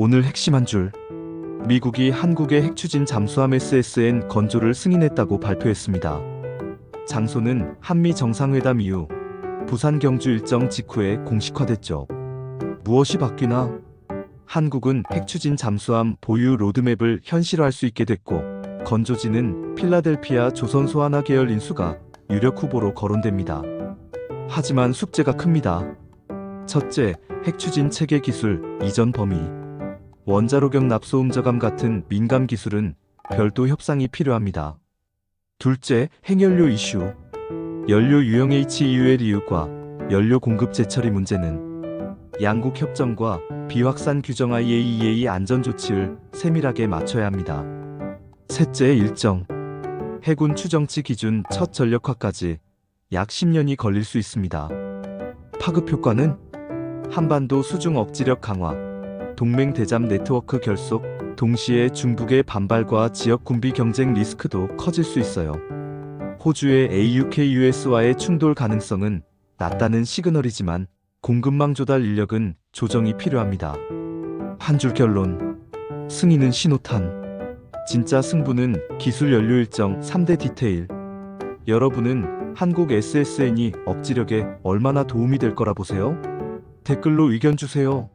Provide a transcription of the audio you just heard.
오늘 핵심 한 줄. 미국이 한국의 핵추진 잠수함 SSN 건조를 승인했다고 발표했습니다. 장소는 한미 정상회담 이후 부산 경주 일정 직후에 공식화됐죠. 무엇이 바뀌나? 한국은 핵추진 잠수함 보유 로드맵을 현실화할 수 있게 됐고 건조지는 필라델피아 조선 소하나 계열 인수가 유력 후보로 거론됩니다. 하지만 숙제가 큽니다. 첫째, 핵추진 체계 기술 이전 범위. 원자로경 납소 음저감 같은 민감 기술은 별도 협상이 필요합니다. 둘째, 핵연료 이슈. 연료 유형 HEUL 이유과 연료 공급 재처리 문제는 양국 협정과 비확산 규정 IAEA 안전 조치를 세밀하게 맞춰야 합니다. 셋째, 일정. 해군 추정치 기준 첫 전력화까지 약 10년이 걸릴 수 있습니다. 파급 효과는 한반도 수중 억지력 강화, 동맹 대잠 네트워크 결속, 동시에 중국의 반발과 지역 군비 경쟁 리스크도 커질 수 있어요. 호주의 AUKUS와의 충돌 가능성은 낮다는 시그널이지만 공급망 조달 인력은 조정이 필요합니다. 한 줄 결론. 승인은 신호탄. 진짜 승부는 기술 연료 일정 3대 디테일. 여러분은 한국 SSN이 억지력에 얼마나 도움이 될 거라 보세요? 댓글로 의견 주세요.